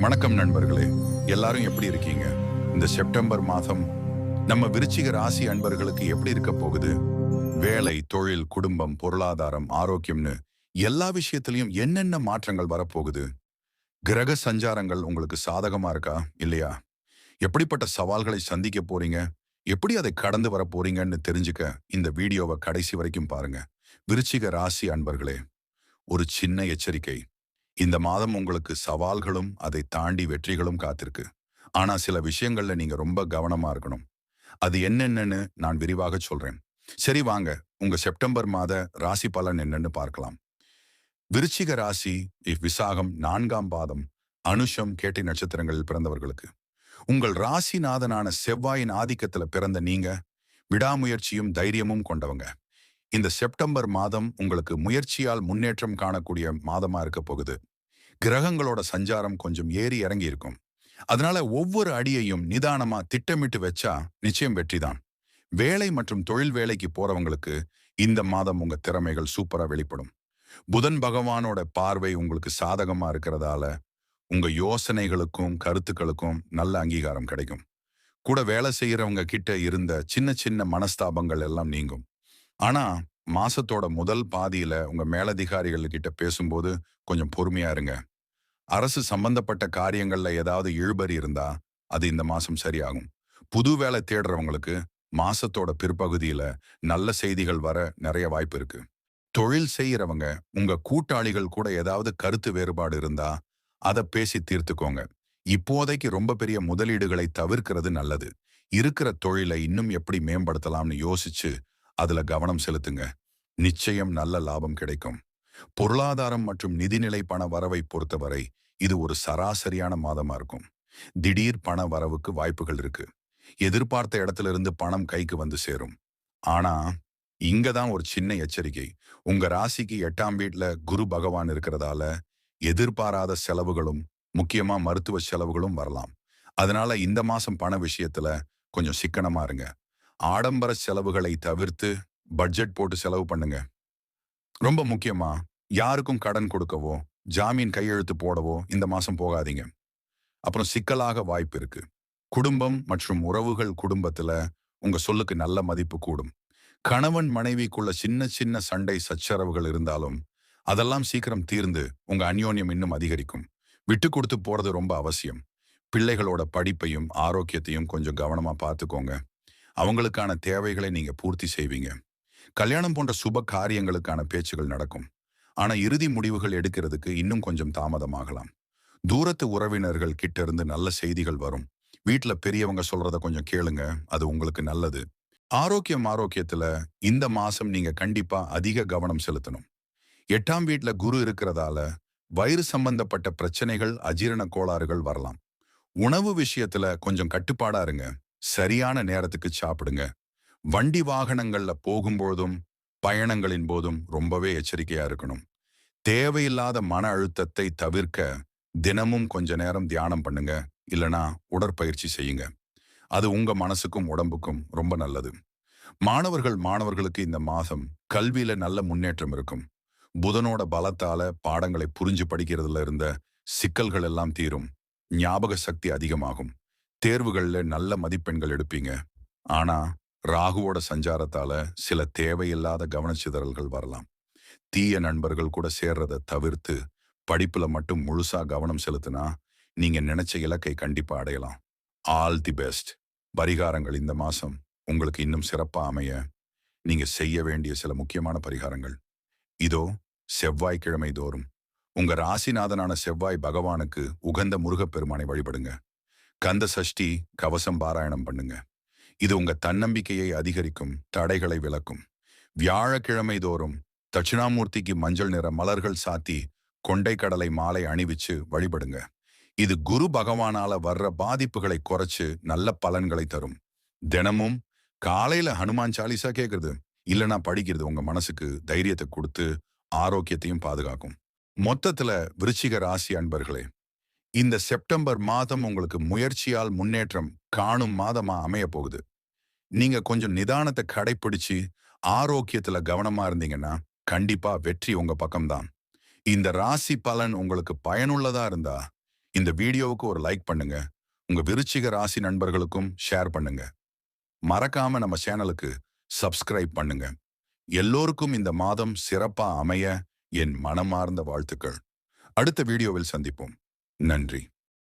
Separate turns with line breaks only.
வணக்கம் நண்பர்களே. எல்லாரும் எப்படி இருக்கீங்க? இந்த செப்டம்பர் மாதம் நம்ம விருச்சிக ராசி அன்பர்களுக்கு எப்படி இருக்க போகுது? வேலை தொழில் குடும்பம் பொருளாதாரம் ஆரோக்கியம்னு எல்லா விஷயத்திலையும் என்னென்ன மாற்றங்கள் வரப்போகுது? கிரக சஞ்சாரங்கள் உங்களுக்கு சாதகமா இருக்கா? இல்லையா? எப்படிப்பட்ட சவால்களை சந்திக்க போறீங்க? எப்படி அதை கடந்து வர போறீங்கன்னு தெரிஞ்சுக்க இந்த வீடியோவை கடைசி வரைக்கும் பாருங்க. விருச்சிக ராசி அன்பர்களே ஒரு சின்ன எச்சரிக்கை. இந்த மாதம் உங்களுக்கு சவால்களும் அதை தாண்டி வெற்றிகளும் காத்திருக்கு. ஆனா சில விஷயங்கள்ல நீங்க ரொம்ப கவனமா இருக்கணும். அது என்னென்னன்னு நான் விரிவாக சொல்றேன். சரி வாங்க. உங்க செப்டம்பர் மாத ராசி பலன் என்னன்னு பார்க்கலாம். விருச்சிக ராசி இவ்விசாகம் நான்காம் பாதம் அனுஷம் கேட்டை நட்சத்திரங்களில் பிறந்தவர்களுக்கு. உங்கள் ராசிநாதனான செவ்வாயின் ஆதிக்கத்துல பிறந்த நீங்க விடாமுயற்சியும் தைரியமும் கொண்டவங்க. இந்த செப்டம்பர் மாதம் உங்களுக்கு முயற்சியால் முன்னேற்றம் காணக்கூடிய மாதமா இருக்க போகுது. கிரகங்களோட சஞ்சாரம் கொஞ்சம் ஏறி இறங்கி இருக்கும். அதனால ஒவ்வொரு அடியையும் நிதானமா திட்டமிட்டு வச்சா நிச்சயம் வெற்றிதான் வேலை மற்றும் தொழில் வேலைக்கு போறவங்களுக்கு இந்த மாதம் உங்க திறமைகள் சூப்பரா வெளிப்படும். புதன் பகவானோட பார்வை உங்களுக்கு சாதகமா இருக்கிறதால உங்க யோசனைகளுக்கும் கருத்துக்களுக்கும் நல்ல அங்கீகாரம் கிடைக்கும். கூட வேலை செய்யறவங்க கிட்ட இருந்த சின்ன சின்ன மனஸ்தாபங்கள் எல்லாம் நீங்கும். ஆனா மாசத்தோட முதல் பாதியில உங்க மேலதிகாரிகள் கிட்ட பேசும்போது கொஞ்சம் பொறுமையா இருங்க. அரசு சம்பந்தப்பட்ட காரியங்கள்ல ஏதாவது இழுபறி இருந்தா அது இந்த மாசம் சரியாகும். புது வேலை தேடுறவங்களுக்கு மாசத்தோட பிற்பகுதியில நல்ல செய்திகள் வர நிறைய வாய்ப்பு இருக்கு. தொழில் செய்யறவங்க உங்க கூட்டாளிகள் கூட ஏதாவது கருத்து வேறுபாடு இருந்தா அதை பேசி தீர்த்துக்கோங்க. இப்போதைக்கு ரொம்ப பெரிய முதலீடுகளை தவிர்க்கிறது நல்லது. இருக்கிற தொழிலை இன்னும் எப்படி மேம்படுத்தலாம்னு யோசிச்சு அதுல கவனம் செலுத்துங்க. நிச்சயம் நல்ல லாபம் கிடைக்கும். பொருளாதாரம் மற்றும் நிதிநிலை பண வரவை பொறுத்தவரை இது ஒரு சராசரியான மாதமா இருக்கும். திடீர் பண வரவுக்கு வாய்ப்புகள் இருக்கு. எதிர்பார்த்த இடத்துல இருந்து பணம் கைக்கு வந்து சேரும். ஆனா இங்க தான் ஒரு சின்ன எச்சரிக்கை. உங்க ராசிக்கு எட்டாம் வீட்ல குரு பகவான் இருக்கிறதால எதிர்பாராத செலவுகளும் முக்கியமா மருத்துவ செலவுகளும் வரலாம். அதனால இந்த மாசம் பண விஷயத்துல கொஞ்சம் சிக்கனமா இருங்க. ஆடம்பர செலவுகளை தவிர்த்து பட்ஜெட் போட்டு செலவு பண்ணுங்க. ரொம்ப முக்கியமா யாருக்கும் கடன் கொடுக்கவோ ஜாமீன் கையெழுத்து போடவோ இந்த மாசம் போகாதீங்க. அப்புறம் சிக்கலாக வாய்ப்பு இருக்கு. குடும்பம் மற்றும் உறவுகள் குடும்பத்துல உங்க சொல்லுக்கு நல்ல மதிப்பு கூடும். கணவன் மனைவிக்குள்ள சின்ன சின்ன சண்டை சச்சரவுகள் இருந்தாலும் அதெல்லாம் சீக்கிரம் தீர்ந்து உங்க அந்யோன்யம் இன்னும் அதிகரிக்கும். விட்டு கொடுத்து போறது ரொம்ப அவசியம். பிள்ளைகளோட படிப்பையும் ஆரோக்கியத்தையும் கொஞ்சம் கவனமா பார்த்துக்கோங்க. அவங்களுக்கான தேவைகளை நீங்க பூர்த்தி செய்வீங்க. கல்யாணம் போன்ற சுப காரியங்களுக்கான பேச்சுகள் நடக்கும். ஆனா இறுதி முடிவுகள் எடுக்கிறதுக்கு இன்னும் கொஞ்சம் தாமதமாகலாம். தூரத்து உறவினர்கள் கிட்ட இருந்து நல்ல செய்திகள் வரும். வீட்டுல பெரியவங்க சொல்றத கொஞ்சம் கேளுங்க. அது உங்களுக்கு நல்லது. ஆரோக்கியம் ஆரோக்கியத்துல இந்த மாசம் நீங்க கண்டிப்பா அதிக கவனம் செலுத்தணும். எட்டாம் வீட்டுல குரு இருக்கிறதால வயிறு சம்பந்தப்பட்ட பிரச்சனைகள் அஜீரண கோளாறுகள் வரலாம். உணவு விஷயத்துல கொஞ்சம் கட்டுப்பாடா இருங்க. சரியான நேரத்துக்கு சாப்பிடுங்க. வண்டி வாகனங்கள்ல போகும்போதும் பயணங்களின் போதும் ரொம்பவே எச்சரிக்கையா இருக்கணும். தேவையில்லாத மன அழுத்தத்தை தவிர்க்க தினமும் கொஞ்ச நேரம் தியானம் பண்ணுங்க. இல்லனா உடற்பயிற்சி செய்யுங்க. அது உங்க மனசுக்கும் உடம்புக்கும் ரொம்ப நல்லது. மாணவர்கள் மாணவர்களுக்கு இந்த மாதம் கல்வியில நல்ல முன்னேற்றம் இருக்கும். புதனோட பலத்தால பாடங்களை புரிஞ்சு படிக்கிறதுல இருந்த சிக்கல்கள் எல்லாம் தீரும். ஞாபக சக்தி அதிகமாகும். தேர்வுகளில் நல்ல மதிப்பெண்கள் எடுப்பீங்க. ஆனா ராகுவோட சஞ்சாரத்தால சில தேவையில்லாத கவனச்சிதறல்கள் வரலாம். தீய நண்பர்கள் கூட சேர்றதை தவிர்த்து படிப்புல மட்டும் முழுசா கவனம் செலுத்தினா நீங்க நினைச்ச இலக்கை கண்டிப்பா அடையலாம். ஆல் தி பெஸ்ட் பரிகாரங்கள் இந்த மாசம் உங்களுக்கு இன்னும் சிறப்பா அமைய நீங்க செய்ய வேண்டிய சில முக்கியமான பரிகாரங்கள். இதோ செவ்வாய்க்கிழமை தோறும் உங்க ராசிநாதனான செவ்வாய் பகவானுக்கு உகந்த முருகப்பெருமானை வழிபடுங்க. கந்த சஷ்டி கவசம் பாராயணம் பண்ணுங்க. இது உங்க தன்னம்பிக்கையை அதிகரிக்கும் தடைகளை விளக்கும் வியாழக்கிழமை தோறும் தட்சிணாமூர்த்திக்கு மஞ்சள் நிற மலர்கள் சாத்தி கொண்டை கடலை மாலை அணிவிச்சு வழிபடுங்க. இது குரு பகவானால வர்ற பாதிப்புகளை குறைச்சு நல்ல பலன்களை தரும். தினமும் காலையில ஹனுமான் சாலிசா கேக்குறது இல்லனா படிக்கிறது உங்க மனசுக்கு தைரியத்தை கொடுத்து ஆரோக்கியத்தையும் பாதுகாக்கும். மொத்தத்துல விருச்சிக ராசி அன்பர்களே இந்த செப்டம்பர் மாதம் உங்களுக்கு முயற்சியால் முன்னேற்றம் காணும் மாதமா அமைய போகுது நீங்க கொஞ்சம் நிதானத்தை கடைப்பிடிச்சு ஆரோக்கியத்துல கவனமா இருந்தீங்கன்னா கண்டிப்பா வெற்றி உங்க பக்கம்தான். இந்த ராசி பலன் உங்களுக்கு பயனுள்ளதா இருந்தா இந்த வீடியோவுக்கு ஒரு லைக் பண்ணுங்க. உங்க விருச்சிக ராசி நண்பர்களுக்கும் ஷேர் பண்ணுங்க. மறக்காம நம்ம சேனலுக்கு சப்ஸ்கிரைப் பண்ணுங்க. எல்லோருக்கும் இந்த மாதம் சிறப்பா அமைய என் மனமார்ந்த வாழ்த்துக்கள். அடுத்த வீடியோவில் சந்திப்போம். நன்றி.